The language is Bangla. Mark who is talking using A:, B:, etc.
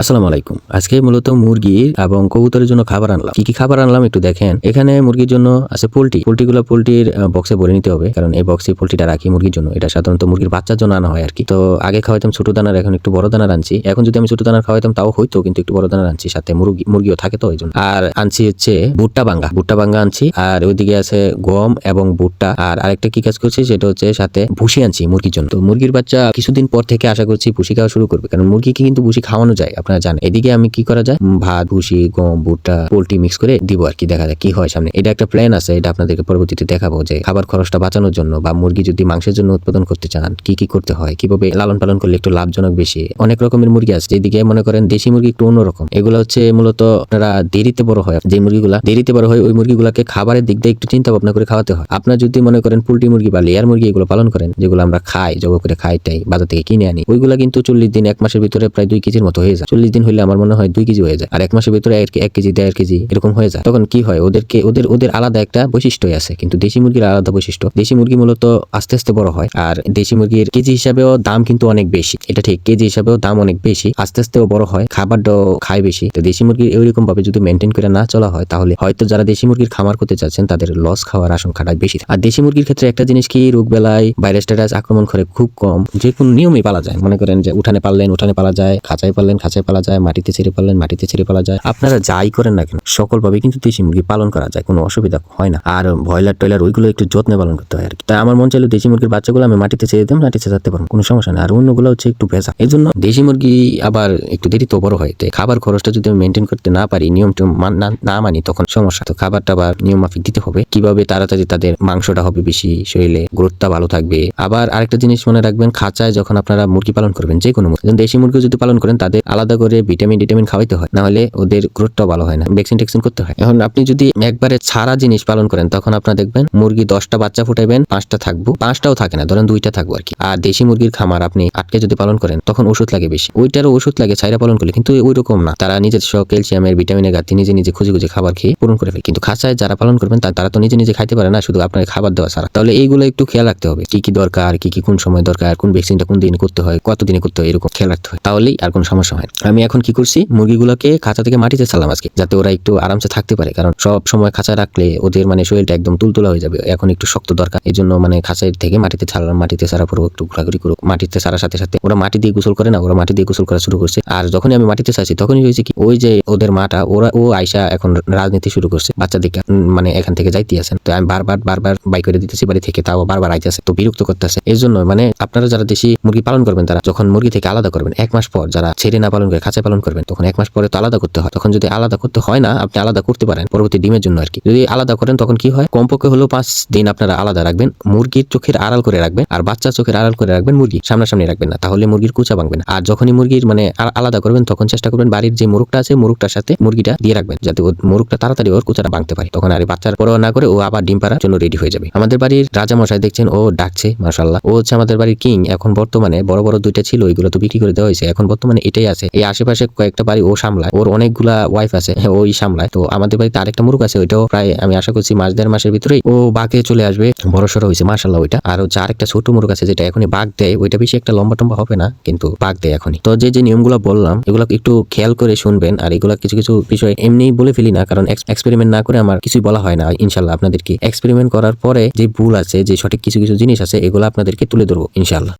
A: আসসালামু আলাইকুম। আজকে মূলত মুরগি এবং কবুতরের জন্য খাবার আনলাম। কি কি খাবার আনলাম একটু দেখেন। এখানে মুরগির জন্য আছে পোলট্রি। পোলট্রিগুলো পোলট্রির বক্সে ভরে নিতে হবে। কারণ এই বক্সে পোলট্রিটা রাখি মুরগির জন্য। এটা সাধারণত মুরগির বাচ্চার জন্য আনা হয় আর কি তো আগে খাওয়াইতাম ছোট দানার, এখন একটু বড় দানার আনছি। এখন যদি আমি ছোট দানার খাওয়াইতাম, তাও হইতো, কিন্তু একটু বড় দানার আনছি। সাথে মুরগি, মুরগিও থাকে তো ওই জন্য আর আনছি হচ্ছে ভুট্টা বাঙ্গা। ভুট্টা বাঙ্গা আনছি। আর ওইদিকে আছে গম এবং ভুট্টা। আর আরেকটা কি কাজ করছি, সেটা হচ্ছে সাথে ভুসি আনছি মুরগির জন্য। তো মুরগির বাচ্চা কিছুদিন পর থেকে আশা করছি ভুসি খাওয়া শুরু করবে। কারণ মুরগিকে কিন্তু ভুসি খাওয়ানো যায়। আপনারা জানেন। এদিকে আমি কি করা যায়? ভাত, ভুসি, গম, ভুট্টা, পোলট্রি মিক্স করে দিব আর কি, দেখা যায় কি হয় সামনে। এটা একটা প্ল্যান আছে, এটা আপনাদেরকে পরবর্তীতে দেখাবো যে খাবার খরচটা বাঁচানোর জন্য বা মুরগি যদি মাংসের জন্য উৎপাদন করতে চান, কি কি করতে হয়? কীভাবে লালন পালন করলে একটু লাভজনক বেশি? অনেক রকমের মুরগি আছে, যেদিকে মনে করেন দেশি মুরগি একটু অন্যরকম। এগুলো হচ্ছে মূলত আপনারা দেরিতে বড় হয়, যে মুরগিগুলা দেরিতে বড় হয়, ওই মুরগিগুলাকে খাবারের দিক দিয়ে একটু চিন্তা ভাবনা করে খাওয়াতে হয়। আপনার যদি মনে করেন পোলট্রি মুরগি বা লেয়ার মুরগি এগুলো পালন করেন, যেগুলো আমরা খাই, জব করে খাই টাই বাজার থেকে কিনে আনি, ওইগুলা কিন্তু চল্লিশ দিন, এক মাসের ভিতরে প্রায় দুই কেজির মতো হয়ে যায়। চল্লিশ দিন হলে আমার মনে হয় দুই কেজি হয়ে যায়। আর এক মাসের ভিতরে এক কেজি, দেড় কেজি এরকম হয়ে যায়। তখন কি হয়? ওদেরকে ওদের ওদের আলাদা একটা বৈশিষ্ট্য আছে। কিন্তু দেশি মুরগির আলাদা বৈশিষ্ট্য, দেশি মুরগি মূলত আস্তে আস্তে বড় হয়। আর দেশি মুরগির কেজি হিসাবেও দাম কিন্তু অনেক বেশি। এটা ঠিক, কেজি হিসাবেও দাম অনেক বেশি, আস্তে আস্তেও বড় হয়, খাবারটাও খায় বেশি। তো দেশি মুরগি এইরকম ভাবে যদি মেনটেন করে না চলা হয়, তাহলে হয়তো যারা দেশি মুরগির খামার করতে চাচ্ছেন তাদের লস খাওয়ার আশঙ্কাটা বেশি আর দেশি মুরগির ক্ষেত্রে একটা জিনিস কি রোগ বেলায় ভাইরাস টাইরাস আক্রমণ করে খুব কম। যে কোনো নিয়মে পালা যায়। মনে করেন যে উঠানে পারলেন উঠানে পালা যায়, খাঁচায় পারলেন খাঁচায় পালা যায়, মাটিতে ছেড়ে পারলেন মাটিতে ছেড়ে পালা যায়। আপনারা যাই করেন না কেন, সকল ভাবে কিন্তু দেশি মুরগি পালন করা যায়, কোনো অসুবিধা হয় না। আর ব্রয়লার টয়লার ওইগুলো একটু যত্নে পালন করতে হয় আর তাই আমার মন চাইলো দেশি মুরগির বাচ্চাগুলো আমি মাটিতে ছেড়ে দিতাম মাটিতে ছাড়তে পারব, কোনো সমস্যা নেই। আর অন্যগুলো হচ্ছে একটু ভেজা এই জন্য দেশি মুরগি আবার একটু দেরি তো বড় হয়, তাই খাবার খরচটা যদি আমি মেনটেন করতে না পারি নিয়ম টিয়ম না- মানি, তখন সমস্যা। তো খাবারটা আবার নিয়ম মাফিক দিতে হবে। কীভাবে তাড়াতাড়ি তাদের মাংসটা হবে বেশি, শরীরে গ্রোথটা ভালো থাকবে। আবার আরেকটা জিনিস মনে রাখবেন, খাঁচায় যখন আপনারা মুরগি পালন করবেন যে কোনো দেশি মুরগি যদি পালন করেন, তাদের আলাদা করে ভিটামিন ভিটামিন খাওয়াইতে হয়, নাহলে ওদের গ্রোথটাও ভালো হয় না। ভ্যাকসিন, টেকসিন করতে হয়। এখন আপনি যদি একবারে ছাড়া জিনিস পালন করেন, তখন আপনার দেখবেন মুরগি দশটা বাচ্চা ফুটাইবেন, পাঁচটা থাকব, পাঁচটাও থাকে না, ধরেন দুইটা থাকব আর কি। আর দেশি মুরগির খামার আপনি আটকে যদি পালন করেন, তখন ওষুধ লাগে বেশি। ওইটারও ওষুধ লাগে ছাইরা পালন করলে, কিন্তু ওই রকম না। তারা নিজস্ব ক্যালসিয়ামের, ভিটামিনের ঘাটতি নিজে নিজে খুঁজে খুঁজে খাবার খেয়ে পূরণ করে ফেলে। কিন্তু খাঁচায় যারা পালন করবেন তারা তো নিজে নিজে খাইতে পারে না, শুধু আপনার খাবার দেওয়া ছাড়া। তাহলে এইগুলো একটু খেয়াল রাখতে হবে, কি কি দরকার, কি কি কোন সময় দরকার, কোন ভ্যাকসিনটা কোন দিনে করতে হয় কত দিনে করতে হয়, এরকম খেয়াল রাখতে হয়। তাহলেই আর কোনো সমস্যা হয়। আমি এখন কি করছি? মুরগিগুলোকে খাঁচা থেকে মাটিতে ছাড়লাম আজকে, যাতে ওরা একটু আরামসে থাকতে পারে। কারণ সব সময় খাঁচা রাখলে ওদের মানে শরীরটা একদম তুলতুলা হয়ে যাবে। এখন একটু শক্ত দরকার। এই জন্য মানে খাঁচাই থেকে মাটিতে ছাড়লাম। মাটিতে ছাড়া পর একটু ঘোরাঘুরি করুক। মাটিতে ছাড়ার সাথে সাথে ওরা মাটি দিয়ে গোসল করে না, ওরা মাটি দিয়ে গোসল করা শুরু করছে। আর যখনই আমি মাটিতে ছাড়ছি, তখনই হয়েছে কি, ওই যে ওদের মাটা, ওরা, ও আয়সা এখন রাজনীতি শুরু করছে। বাচ্চাদেরকে মানে এখান থেকে যাইতে আছেন। তো আমি বারবার বারবার বাই করে দিতেছি, বাড়ি থেকে তাও বারবার আইতেছে। তো বিরক্ত করতেছে। এই জন্য মানে আপনারা যারা দেশি মুরগি পালন করবেন, তারা যখন মুরগি থেকে আলাদা করবেন, এক মাস পর যারা ছেড়ে না পালন করে খাঁচায় পালন করবেন, তখন এক মাস পরে তো আলাদা করতে হয়। তখন যদি আলাদা করতে হয় না, আপনি আলাদা করতে পারেন পরবর্তী ডিমের জন্য আর কি। যদি আলাদা করেন, তখন কি হয়? কমপক্ষে হলো পাঁচ দিন আপনারা আলাদা রাখবেন, মুরগির চোখের আড়াল করে রাখবেন, আর বাচ্চা চোখের আড়াল করে রাখবেন, মুরগি সামনাসামনি রাখবেন না। তাহলে মুরগির কুচা ভাঙবে না। আর যখনই মুরগির মানে আলাদা করবেন, তখন চেষ্টা করবেন বাড়ির যে মুরগটা আছে, মুরগটার সাথে মুরগিটা দিয়ে রাখবেন, যাতে ও মুরগটা তাড়াতাড়ি ওর কুচাটা ভাঙতে পারে। তখন আর বাচ্চার পরোয়া না করে ও আবার ডিম পাড়ার জন্য রেডি হয়ে যাবে। আমাদের বাড়ির রাজা মশাই দেখছেন, ও ডাকছে মাশাল্লাহ ও হচ্ছে আমাদের বাড়ির কিং। এখন বর্তমানে বড় বড় দুইটা ছিল, ওইগুলো তো বিক্রি করে দেওয়া হয়েছে। এখন বর্তমানে এটাই আছে। এই আশেপাশে কয়েকটা বাড়ি ও সামলায়। ওর অনেকগুলা ওয়াইফ আছে হ্যাঁ, ওই সামলায়। তো আমাদের বাড়িতে আরেকটা মুরগ আছে ওইটাও প্রায় আমি আশা করছি মাস দেড় মাসের ভিতরেই ও বাঘে চলে আসবে। বড় সড়ো হয়েছে মার্শাল্লাহ ওইটা। আর হচ্ছে আরেকটা ছোট মুরগ আছে যেটা এখনই বাঘ দেয় ওইটা বেশি একটা লম্বা টম্বা হবে না কিন্তু বাঘ দেয় এখনই। তো যে যে নিয়মগুলো বললাম এগুলো একটু খেয়াল করে শুনবেন আর এগুলা কিছু কিছু বিষয় এমনি বলে ফেলি না কারণ এক্সপেরিমেন্ট না করে আমার কিছুই বলা হয় না ইনশাল্লাহ আপনাদেরকে। এক্সপেরিমেন্ট করার পরে যে ভুল আছে যে সঠিক কিছু কিছু জিনিস আছে এগুলো আপনাদেরকে তুলে ধরবো ইনশাল্লাহ